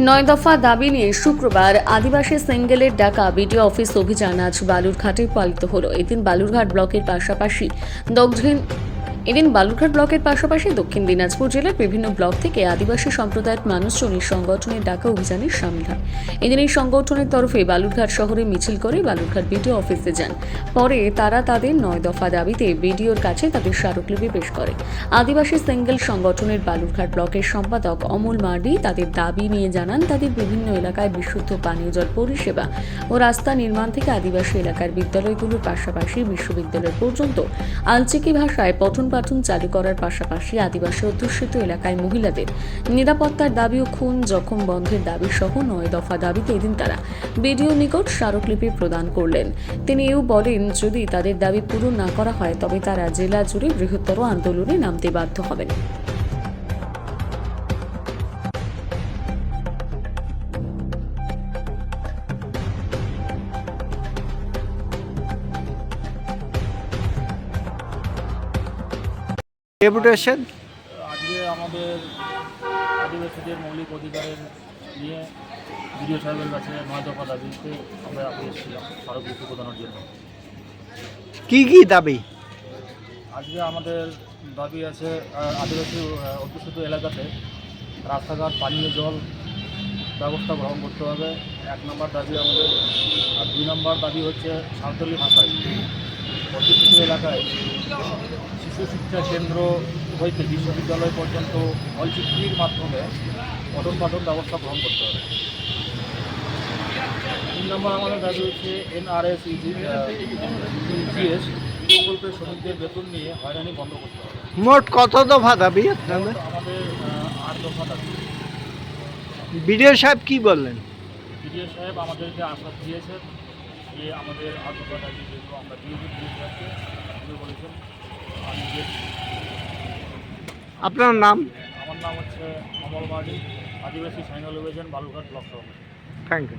নয় দফা দাবি নিয়ে শুক্রবার আদিবাসী সিঙ্গেলের ডাকা বিডিও অফিস অভিযান আজ বালুরঘাটে পালিত হলো। এদিন বালুরঘাট ব্লকের পাশাপাশি দক্ষিণ এদিন বালুরঘাট ব্লকের পাশাপাশি দক্ষিণ দিনাজপুর জেলার বিভিন্ন ব্লক থেকে আদিবাসী সম্প্রদায়ের মানুষজন এই সংগঠনের ডাকা অভিযানের সামিল হয় এদিন এই সংগঠনের তরফে বালুরঘাট শহরে মিছিল করে বালুরঘাট বিডিও অফিসে যান। পরে তারা তাদের নয় দফা দাবিতে বিডিওর কাছে তাদের স্মারকলিপি পেশ করে। আদিবাসী সিঙ্গেল সংগঠনের বালুরঘাট ব্লকের সম্পাদক অমল মার্ডি তাদের দাবি নিয়ে জানান, তাদের বিভিন্ন এলাকায় বিশুদ্ধ পানীয় জল পরিষেবা ও রাস্তা নির্মাণ থেকে আদিবাসী এলাকার বিদ্যালয়গুলোর পাশাপাশি বিশ্ববিদ্যালয় পর্যন্ত আলচিকি ভাষায় পঠন পাঠন চালু করার পাশাপাশি আদিবাসী অধ্যুষিত এলাকায় মহিলাদের নিরাপত্তার দাবি ও খুন জখম বন্ধের দাবি সহ নয় দফা দাবিতে এদিন তারা বিডিও নিকট স্মারকলিপি প্রদান করলেন। তিনি এও বলেন, যদি তাদের দাবি পূরণ না করা হয়, তবে তারা জেলা জুড়ে বৃহত্তর আন্দোলনে নামতে বাধ্য হবেন। ডেপুটেশন? আজকে আমাদের আদিবাসীদের মৌলিক অধিকারের নিয়ে বিডিও সাহেবের কাছে নয় দফা দাবিতে আমরা এসেছিলাম স্মারকলিপি প্রদানের জন্য। কি কি দাবি? আজকে আমাদের দাবি আছে আদিবাসী অধ্যুষিত এলাকাতে রাস্তাঘাট পানীয় জল ব্যবস্থা গ্রহণ করতে হবে। এক নম্বর দাবি আমাদের আর দুই নম্বর দাবি হচ্ছে সাঁওতালি ভাষায়। অধ্যুষিত এলাকায় শিশু শিক্ষা কেন্দ্র হইতে বিশ্ববিদ্যালয় পর্যন্ত অলচিত্রির মাধ্যমে পঠন পাঠন ব্যবস্থা গ্রহণ করতে হবে। তিন নম্বর আমাদের দাবি হচ্ছে এনআরএস ইজিএস প্রকল্পের শ্রমিকদের বেতন নিয়ে হয়রানি বন্ধ করতে হবে। মোট কত দফা দাবি আপনাদের? আমাদের আট দফা দাবি। বিডিও সাহেব কি বললেন? বিডিও সাহেব আমাদেরকে আশ্বাস দিয়েছেন যে আমাদের দফা দাবি যেগুলো আমরা দিয়ে বিডিও উনি বলেছেন আমি আপনার নাম? আমার নাম হচ্ছে অমল মার্ডি আদিবাসী সাইনাল অভিযান বালুঘাট ব্লক সভাপতি। Thank you